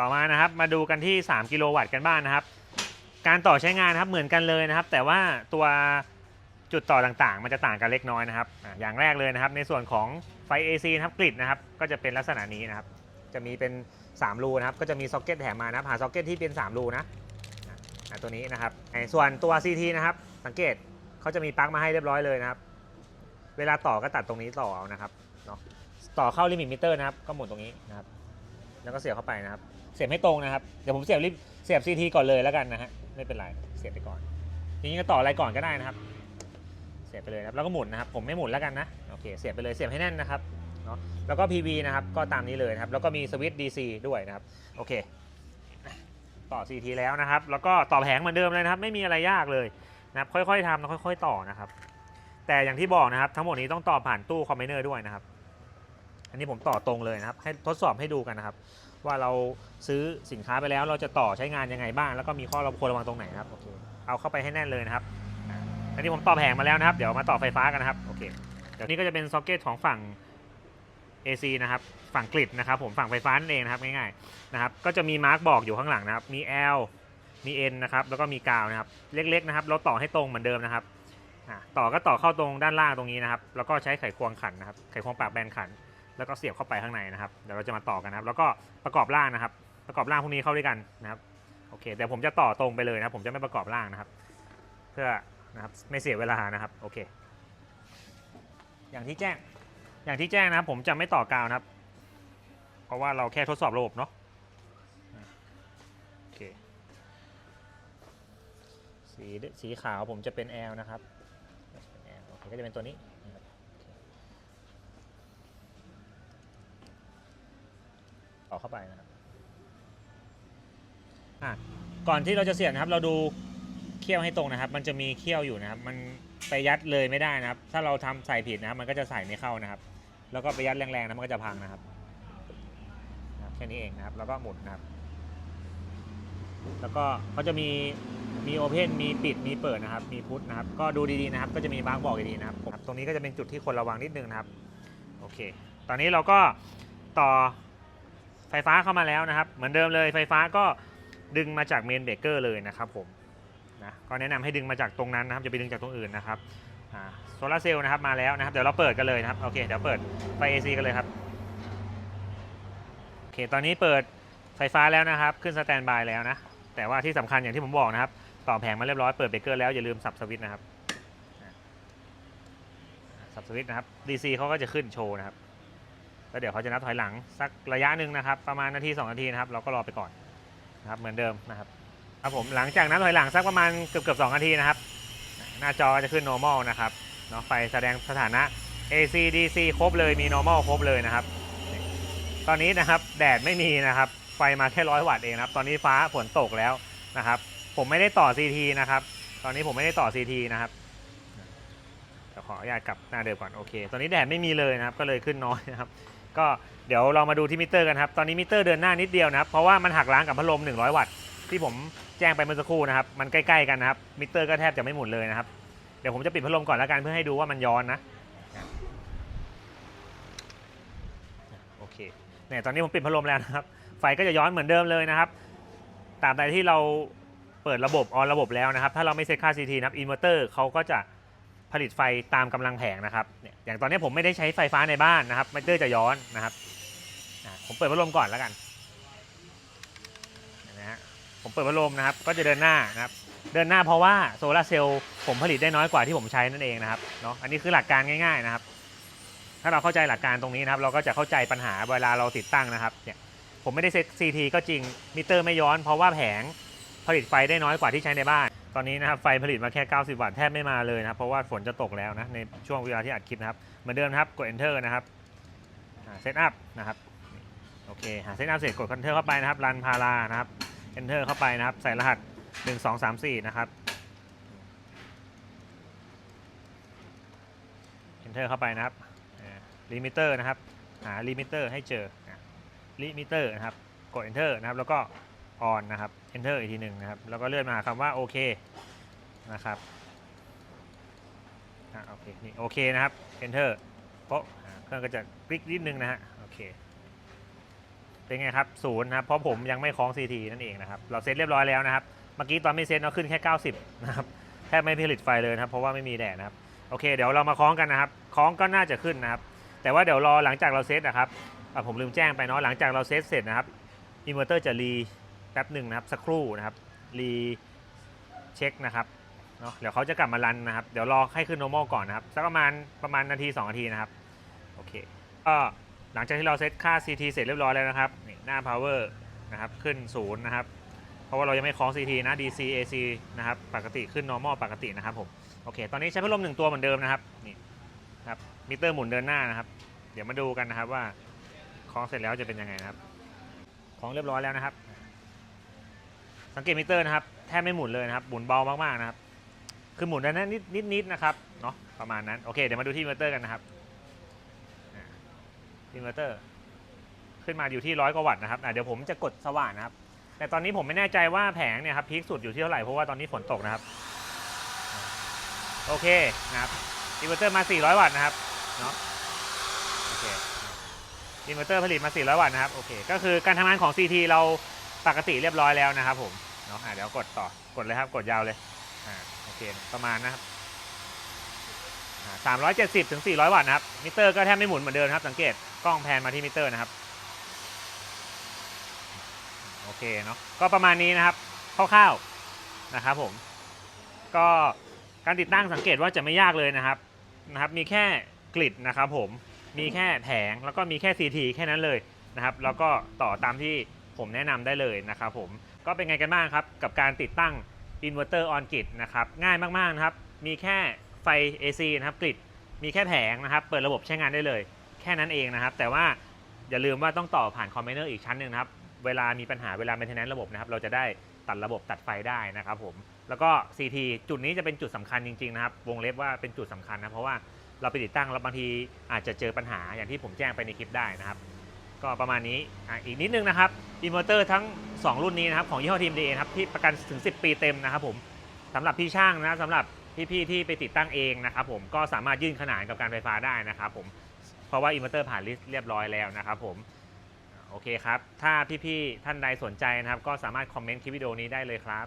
ต่อมานะครับมาดูกันที่ 3 กิโลวัตต์กันบ้างนะครับ การต่อใช้งานนะครับเหมือนกันเลยนะครับ แต่ว่าตัวจุดต่อต่างๆ มันจะต่างกันเล็กน้อยนะครับอะอย่างแรกเลยนะครับ ในส่วนของไฟ AC นะครับกริดนะครับก็จะเป็นลักษณะนี้นะครับ จะมีเป็น 3 รูนะครับ ก็จะมีซ็อกเก็ตแถมมานะครับหาซ็อกเก็ตที่เป็น 3 รูนะอะอะตัวนี้นะครับไอ้ส่วนตัว CT นะครับ สังเกตเขาจะมีปลั๊กมาให้เรียบร้อยเลยนะครับ เวลาต่อก็ตัดตรงนี้ต่อเอานะครับเนาะต่อเข้าลิมิตมิเตอร์นะครับ ก็หมุนตรงนี้นะครับ แล้วก็เสียบเข้าไปนะครับ เสียบให้ตรงนะครับ เดี๋ยวผมเสียบลิเสียบ CT ก่อนเลยแล้วกันนะฮะ ไม่เป็นไร เสียบไปก่อนทีนี้ก็ต่ออะไรก่อนก็ได้นะครับ เสียบไปเลยครับ แล้วก็หมุนนะครับ ผมไม่หมุนแล้วกันนะ โอเค เสียบไปเลย เสียบให้แน่นนะครับ เนาะแล้วก็ PV นะครับ ก็ตามนี้เลยนะครับ แล้วก็มีสวิตช์ DC ด้วยนะครับ โอเค ต่อ CT แล้วนะครับ แล้วก็ต่อแผงเหมือนเดิมเลยนะครับ ไม่มีอะไรยากเลยนะครับ ค่อยๆทำแล้วค่อย ๆ ต่อนะครับ แต่อย่างที่บอกนะครับ ทั้งหมดนี้ต้องต่อผ่านตู้คอมไบเนอร์ด้วยนะครับ นนี้ผมต่อตรงเลยนะครับ ให้ทดสอบให้ดูกันนะครับ ว่าเราซื้อสินค้าไปแล้วเราจะต่อใช้งานยังไงบ้าง แล้วก็มีข้อเราควรระวังตรงไหนนะครับโอเคเอาเข้าไปให้แน่นเลยนะครับ อันนี้ผมต่อแผงมาแล้วนะครับ เดี๋ยวมาต่อไฟฟ้ากันนะครับโอเคเดี๋ยวนี้ก็จะเป็นซ็อกเก็ตของฝั่ง AC นะครับ ฝั่งกริดนะครับ ผมฝั่งไฟฟ้านั่นเองนะครับง่ายๆนะครับ ก็จะมีมาร์กบอกอยู่ข้างหลังนะครับ มี L มี N นะครับ แล้วก็มีกาวนะครับ เล็กๆนะครับ เราต่อให้ตรงเหมือนเดิมนะครับต่อก็ต่อเข้าตรงด้านล่างตรงนี้นะครับ แล้วก็ใช้ไขควงขันนะครับ ไขควงปากแบนขัน แล้วก็เสียบเข้าไปข้างในนะครับ เดี๋ยวเราจะมาต่อกันนะครับ แล้วก็ประกอบร่างนะครับ ประกอบร่างพวกนี้เข้าด้วยกันนะครับโอเคแต่ผมจะต่อตรงไปเลยนะผมจะไม่ประกอบร่างนะครับ เพื่อนะครับไม่เสียเวลานะครับโอเค อย่างที่แจ้งอย่างที่แจ้งนะครับ ผมจะไม่ต่อกาวนะครับ เพราะว่าเราแค่ทดสอบระบบเนาะโอเคสีสีขาวผมจะเป็น L นะครับก็จะเป็นตัวนี้นะครับ ต่อเข้าไปนะครับอะก่อนที่เราจะเสียบนะครับ เราดูเขี้ยวให้ตรงนะครับ มันจะมีเขี้ยวอยู่นะครับ มันไปยัดเลยไม่ได้นะครับ ถ้าเราทำใส่ผิดนะครับ มันก็จะใส่ไม่เข้านะครับ แล้วก็ไปยัดแรงๆนะมันก็จะพังนะครับแค่นี้เองนะครับ แล้วก็หมุนนะครับ แล้วก็เขาจะมีมีโอเพนมีปิด มีเปิดนะครับ มีพุทนะครับ ก็ดูดีๆนะครับ ก็จะมีบางบอกดีๆนะครับ ตรงนี้ก็จะเป็นจุดที่คนระวังนิดนึงนะครับ โอเค ตอนนี้เราก็ต่อ ไฟฟ้าเข้ามาแล้วนะครับ เหมือนเดิมเลยไฟฟ้าก็ดึงมาจากเมนเบรกเกอร์เลยนะครับผมนะก็แนะนำให้ดึงมาจากตรงนั้นนะครับจะไปดึงจากตรงอื่นนะครับโซลาร์เซลล์นะครับมาแล้วนะครับ เดี๋ยวเราเปิดกันเลยนะครับโอเคเดี๋ยวเปิดไฟ AC กันเลยครับโอเคตอนนี้เปิดไฟฟ้าแล้วนะครับ ขึ้นสแตนบายแล้วนะ แต่ว่าที่สำคัญอย่างที่ผมบอกนะครับ ต่อแผงมาเรียบร้อยเปิดเบรกเกอร์แล้วอย่าลืมสับสวิตช์นะครับสับสวิตช์นะครับ DC เขาก็จะขึ้นโชว์นะครับ แล้วเดี๋ยวเขาจะนับถอยหลังสักระยะหนึ่งนะครับ ประมาณนาที2นาทีนะครับเราก็รอไปก่อนนะครับเหมือนเดิมนะครับครับผมหลังจากนับถอยหลังสักประมาณเกือบเกือบสนาทีนะครับ หน้าจอก็จะขึ้น normal นะครับเนาะไฟแสดงสถานะ AC DC ครบเลยมี normal ครบเลยนะครับ ตอนนี้นะครับแดดไม่มีนะครับ ไฟมาแค่ร้อยวัตต์เองครับ ตอนนี้ฟ้าฝนตกแล้วนะครับ ผมไม่ได้ต่อ CT นะครับ ตอนนี้ผมไม่ได้ต่อ CT นะครับขออนุญาตกลับหน้าเดิมก่อนโอเค ตอนนี้แดดไม่มีเลยนะครับ ก็เลยขึ้นน้อยนะครับ ก็เดี๋ยวเรามาดูที่มิเตอร์กันครับ ตอนนี้มิเตอร์เดินหน้านิดเดียวนะครับ เพราะว่ามันหักล้างกับพัดลม 100 วัตต์ที่ผมแจ้งไปเมื่อสักครู่นะครับ มันใกล้ๆกันนะครับ มิเตอร์ก็แทบจะไม่หมุนเลยนะครับ เดี๋ยวผมจะปิดพัดลมก่อนแล้วกันเพื่อให้ดูว่ามันย้อนนะ โอเค เนี่ยตอนนี้ผมปิดพัดลมแล้วนะครับ ไฟก็จะย้อนเหมือนเดิมเลยนะครับตราบใดที่เราเปิดระบบออนระบบแล้วนะครับ ถ้าเราไม่เซตค่า CT นะครับ อินเวอร์เตอร์เขาก็จะ ผลิตไฟตามกำลังแผงนะครับเนี่ยอย่างตอนนี้ผมไม่ได้ใช้ไฟฟ้าในบ้านนะครับมิเตอร์จะย้อนนะครับผมเปิดพัดลมก่อนแล้วกันนะฮะผมเปิดพัดลมนะครับ ก็จะเดินหน้านะครับ เดินหน้าเพราะว่าโซลาเซลล์ผมผลิตได้น้อยกว่าที่ผมใช้นั่นเองนะครับเนาะอันนี้คือหลักการง่ายๆนะครับ ถ้าเราเข้าใจหลักการตรงนี้นะครับ เราก็จะเข้าใจปัญหาเวลาเราติดตั้งนะครับเนี่ยผมไม่ได้เซ็ต CT ก็จริงมิเตอร์ไม่ย้อนเพราะว่าแผงผลิตไฟได้น้อยกว่าที่ใช้ในบ้าน อนนี้นะครับไฟผลิตมาแค่ 90 วัตต์แทบไม่มาเลยนะครับเพราะว่าฝนจะตกแล้วนะในช่วงเวลาที่อัดคลิปนะครับเหมือนเดิมนะครับกด enter นะครับเซตอัพนะครับโอเคหาเซตอัพเสร็จกด enter เข้าไปนะครับรันพารานะครับ enter เข้าไปนะครับ ใส่รหัส 1 2 3 4 นะครับ enter เข้าไปนะครับลิมิเตอร์นะครับหาลิมิเตอร์ให้เจอลิมิเตอร์นะครับกด enter นะครับแล้วก็ on นะครับ enter อีกทีหนึ่งนะครับ แล้วก็เลื่อนมาหาคำว่าโอเคนะครับอะโอเคนี่โอเคนะครับ enter โป๊ะอะเครื่องก็จะคลิกนิดนึงนะฮะโอเคเป็นไงครับศูนย์นะครับเพราะผมยังไม่คล้อง CT นั่นเองนะครับ เราเซตเรียบร้อยแล้วนะครับ เมื่อกี้ตอนไม่เซตเราขึ้นแค่ 90 นะครับแทบไม่ผลิตไฟเลยนะครับ เพราะว่าไม่มีแดดนะครับโอเค เดี๋ยวเรามาคล้องกันนะครับคล้องก็น่าจะขึ้นนะครับ แต่ว่าเดี๋ยวรอหลังจากเราเซตนะครับอะผมลืมแจ้งไปเนาะหลังจากเราเซตเสร็จนะครับอินเวอร์เตอร์จะรี แป๊บหนึ่งนะครับ สักครู่นะครับ รีเช็คนะครับเนาะเดี๋ยวเขาจะกลับมารันนะครับ เดี๋ยวรอให้ขึ้น normal ก่อนนะครับ สักประมาณประมาณนาที 2 นาทีนะครับ โอเค ก็หลังจากที่เราเซตค่า CT เสร็จเรียบร้อยแล้วนะครับนี่หน้า power นะครับ ขึ้นศูนย์นะครับ เพราะว่าเรายังไม่คล้อง CT นะ DC AC นะครับ ปกติขึ้น normal ปกตินะครับผม โอเค ตอนนี้ใช้พัดลมหนึ่งตัวเหมือนเดิมนะครับ นี่ครับ มิเตอร์หมุนเดินหน้านะครับ เดี๋ยวมาดูกันนะครับว่าคล้องเสร็จแล้วจะเป็นยังไงนะครับ คล้องเรียบร้อยแล้วนะครับ สังเกตมิเตอร์นะครับแทบไม่หมุนเลยนะครับหมุนเบามากๆนะครับคือหมุนได้นะนิดนิดนิดนะครับเนาะประมาณนั้นโอเคเดี๋ยวมาดูที่อิเตอร์กันนะครับอ่าอิเตอร์ ขึ้นมาอยู่ที่ร้อยกว่าวัตต์นะครับเดี๋ยวผมจะกดสว่างนะครับ แต่ตอนนี้ผมไม่แน่ใจว่าแผงเนี่ยครับพีคสุดอยู่ที่เท่าไหร่เพราะว่าตอนนี้ฝนตกนะครับโอเคนะครับอินเวอร์เตอร์มา 400 วัตต์นะครับเนาะโอเคอินเวอร์เตอร์ผลิตมา 400 วัตต์นะครับโอเคก็คือการทำงานของ CT เราปกติเรียบร้อยแล้วนะครับผม เนาะอะเดี๋ยวกดต่อกดเลยครับกดยาวเลยอ่าโอเคประมาณนะครับสามร้อยเจ็ดสิบถึงสี่ร้อยวัตต์นะครับมิเตอร์ก็แทบไม่หมุนเหมือนเดิมครับสังเกตกล้องแพนมาที่มิเตอร์นะครับโอเคเนาะก็ประมาณนี้นะครับคร่าวๆนะครับผมก็การติดตั้งสังเกตว่าจะไม่ยากเลยนะครับนะครับ มีแค่กริดนะครับผมมีแค่แผงแล้วก็มีแค่ CT แค่นั้นเลยนะครับ แล้วก็ต่อตามที่ผมแนะนำได้เลยนะครับผม ก็เป็นไงกันบ้างครับ กับการติดตั้งอินเวอร์เตอร์ออนกริดนะครับ ง่ายมากๆนะครับ มีแค่ไฟ AC นะครับกริดมีแค่แผงนะครับ เปิดระบบใช้งานได้เลย แค่นั้นเองนะครับ แต่ว่าอย่าลืมว่าต้องต่อผ่านคอมไบเนอร์อีกชั้นหนึ่งนะครับ เวลามีปัญหาเวลา maintenance ระบบนะครับ เราจะได้ตัดระบบตัดไฟได้นะครับผม แล้วก็ CT จุดนี้จะเป็นจุดสำคัญจริงๆนะครับ วงเล็บว่าเป็นจุดสำคัญนะ เพราะว่าเราไปติดตั้งแล้วบางทีอาจจะเจอปัญหาอย่างที่ผมแจ้งไปในคลิปได้นะครับ ก็ประมาณนี้อะอีกนิดนึงนะครับอินเวอร์เตอร์ทั้ง 2 รุ่นนี้นะครับของยี่ห้อทีมดีนะครับที่ประกันถึง 10 ปีเต็มนะครับผมสำหรับพี่ช่างนะสำหรับพี่ๆที่ไปติดตั้งเองนะครับผมก็สามารถยื่นขนานกับการไฟฟ้าได้นะครับผมเพราะว่าอินเวอร์เตอร์ผ่านลิสต์เรียบร้อยแล้วนะครับผมโอเคครับ ถ้าพี่ๆท่านใดสนใจนะครับ ก็สามารถคอมเมนต์คลิปวิดีโอนี้ได้เลยครับ